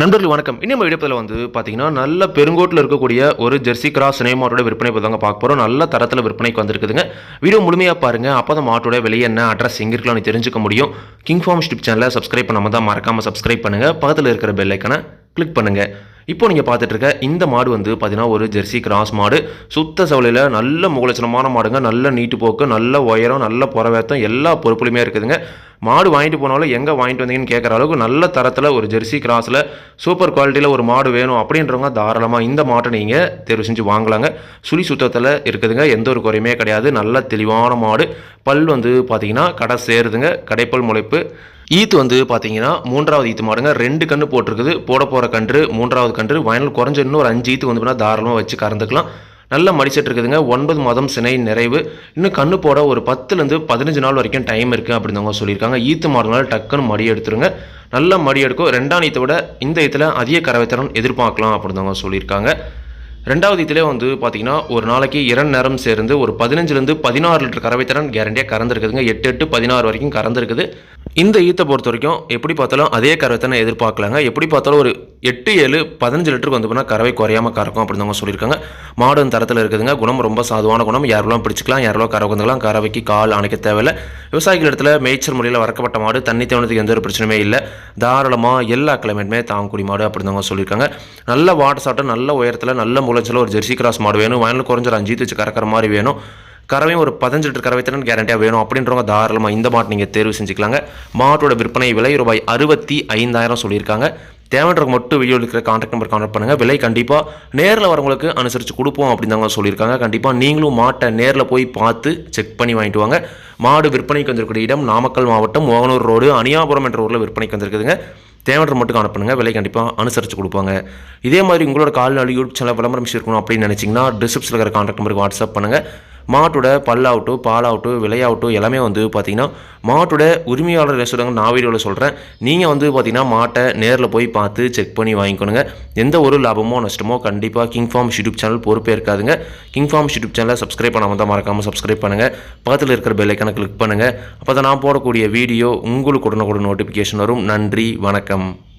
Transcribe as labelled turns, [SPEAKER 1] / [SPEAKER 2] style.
[SPEAKER 1] நண்பர்கள் வணக்கம். இன்னும் நம்ம வந்து பார்த்தீங்கன்னா நல்ல பெருங்கோட்டில் இருக்கக்கூடிய ஒரு ஜெர்சி கிராஸ் சினை மாட்டோட விற்பனை பற்றி தாங்க பார்க்க போகிறோம் நல்ல தரத்தில் விற்பனைக்கு வந்திருக்குதுங்க. வீடியோ முழுமையாக பாருங்கள் அப்போ தான் மாட்டோட விலை என்ன அட்ரஸ் எங்கே இருக்கலாம்னு தெரிஞ்சுக்க முடியும். கிங் ஃபார்ம் ஸ்டிப் சேனலை சப்ஸ்கிரைப் பண்ணாமல் தான் மறக்காமல் சப்ஸ்கிரைப் பண்ணுங்கள் பக்கத்தில் இருக்கிற பெல்லைக்கான கிளிக் பண்ணுங்கள் இப்போ நீங்கள் பார்த்துட்டு இருக்க இந்த மாடு வந்து பார்த்தீங்கன்னா ஒரு ஜெர்சி கிராஸ் மாடு. சுத்த சவலையில் நல்ல முகலட்சணமான மாடுங்க. நல்ல நீட்டு போக்கு நல்ல உயரம் நல்ல புறவேத்தம் எல்லா பொறுப்புலையுமே இருக்குதுங்க. மாடு வாங்கிட்டு போனாலும் எங்கே வாங்கிட்டு வந்தீங்கன்னு கேட்குற அளவுக்கு நல்ல தரத்தில் ஒரு ஜெர்சி கிராஸில் சூப்பர் குவாலிட்டியில் ஒரு மாடு வேணும் அப்படின்றவங்க தாராளமாக இந்த மாட்டை நீங்கள் தேர்வு செஞ்சு வாங்கலாங்க. சுழி சுத்தத்தில் இருக்குதுங்க. எந்த ஒரு குறையுமே கிடையாது. நல்ல தெளிவான மாடு. பல் வந்து பார்த்தீங்கன்னா கடை சேருதுங்க. கடைப்பல் முளைப்பு. ஈத்து வந்து பார்த்தீங்கன்னா மூன்றாவது ஈத்து மாடுங்க. ரெண்டு கன்று போட்டிருக்குது. போட போகிற கன்று மூன்றாவது கன்று. வயனல் குறைஞ்ச இன்னும் ஒரு அஞ்சு ஈத்து வந்து தாராளமாக வச்சு கறந்துக்கலாம். நல்ல மடிச்சிட்டு இருக்குதுங்க. ஒன்பது மாதம் சினை நிறைவு. இன்னும் கண்ணு போட ஒரு பத்துலேருந்து பதினஞ்சு நாள் வரைக்கும் டைம் இருக்குது அப்படின்னுவங்க சொல்லியிருக்காங்க. ஈத்து மாடுனால டக்குன்னு மடி எடுத்துருங்க. நல்ல மடி எடுக்கும். ரெண்டாம் ஈத்தை விட இந்த ஈத்தில் அதிக கறவைத்திறன் எதிர்பார்க்கலாம் அப்படின்னுவங்க சொல்லியிருக்காங்க. ரெண்டாவது இதிலே வந்து பார்த்தீங்கன்னா ஒரு நாளைக்கு இரண்டு நேரம் சேர்ந்து ஒரு பதினஞ்சுலேருந்து பதினாறு லிட்டர் கறவை திறன் கேரண்டியாக கறந்துருக்குதுங்க. எட்டு எட்டு பதினாறு வரைக்கும் கறந்துருக்குது. இந்த ஈத்தை பொறுத்த வரைக்கும் எப்படி பார்த்தாலும் அதே கறவைத்திறனை எதிர்பார்க்கலாங்க. எப்படி பார்த்தாலும் ஒரு எட்டு ஏழு பதினஞ்சு லிட்டருக்கு வந்து போனால் கறவை குறையாமல் கறக்கும் அப்படின்னு அவங்க சொல்லியிருக்காங்க. மாடும் தரத்தில் இருக்குதுங்க. குணம் ரொம்ப சாதுவான குணம். யாரெல்லாம் பிடிச்சிக்கலாம் யாரெல்லாம் கறவை வந்துக்கலாம் கறவைக்கு கால் அணைக்க தேவையில்லை. விவசாயிகள் இடத்துல மேய்ச்சல் முறையில் வறக்கப்பட்ட மாடு தண்ணி தேவனத்துக்கு எந்த ஒரு பிரச்சனையுமே இல்லை. தாராளமாக எல்லா கிளைமேட்டுமே தாங்கக்கூடிய மாடு அப்படின்னு அவங்க சொல்லியிருக்காங்க. நல்ல வாட்டர் சாட்டம் நல்ல உயரத்தில் நல்ல முளைச்சல ஒரு ஜெர்சி கிராஸ் மாடு வேணும் வயலில் குறைஞ்ச ஒரு அஞ்சு வச்சு கறக்கிற மாதிரி வேணும். கறவையும் ஒரு பதினஞ்சு லிட்டர் கறவை திறன் கேரண்டியாக வேணும் அப்படின்றவங்க தாராளமாக இந்த மாட்டு நீங்கள் தேர்வு செஞ்சுக்கலாங்க. மாட்டோட விற்பனை விலை ரூபாய் அறுபத்தி ஐந்தாயிரம் சொல்லியிருக்காங்க. தேவைன்றவங்க மட்டும் வீடியோ இருக்கிற கான்டாக்ட் நம்பர் கான்டாக்ட் பண்ணுங்கள் விலை கண்டிப்பாக நேரில் வரவங்களுக்கு அனுசரித்து கொடுப்போம் அப்படின்னு தாங்க சொல்லியிருக்காங்க. கண்டிப்பாக நீங்களும் மாட்டை நேரில் போய் பார்த்து செக் பண்ணி வாங்கிட்டு வாங்க. மாடு விற்பனைக்கு வந்திருக்கிற இடம் நாமக்கல் மாவட்டம் மோகனூர் ரோடு அணியாபுரம் என்ற ஊரில் விற்பனைக்கு வந்திருக்குதுங்க. தேவையான மட்டும் அனுப்புங்க விலை கண்டிப்பாக அனுசரித்து கொடுப்பாங்க. இதே மாதிரி உங்களோட கால்நாள் யூடியூப் சேனல் விளம்பரம் இருக்கணும் அப்படின்னு நினச்சிங்கன்னா டிஸ்கிரிப்ஷனில் இருக்கிற கான்டாக்ட் நம்பருக்கு வாட்ஸ்அப் பண்ணுங்கள் மாட்டோட பல்லாகட்டும் பாலாகட்டும் விலையாகட்டும் எல்லாமே வந்து பார்த்திங்கன்னா மாட்டோட உரிமையாளர் ரெஸ்டாரண்ட் நான் வீடியோவில் சொல்கிறேன் நீங்கள் வந்து பார்த்திங்கன்னா மாட்டை நேரில் போய் பார்த்து செக் பண்ணி வாங்கிக்கணுங்க. எந்த ஒரு லாபமோ நஷ்டமோ கண்டிப்பாக கிங் ஃபார்ம் யூடியூப் சேனல் பொறுப்பே இருக்காதுங்க. கிங் ஃபார்ம் யூடியூப் சேனலை சப்ஸ்கிரைப் பண்ணாமல் தான் மறக்காமல் சப்ஸ்கிரைப் பண்ணுங்கள் பக்கத்தில் இருக்கிற பெல்லைக்கான கிளிக் பண்ணுங்கள் அப்போ தான் நான் போடக்கூடிய வீடியோ உங்களுக்கு உடனுக்குடன் நோட்டிஃபிகேஷன் வரும். நன்றி வணக்கம்.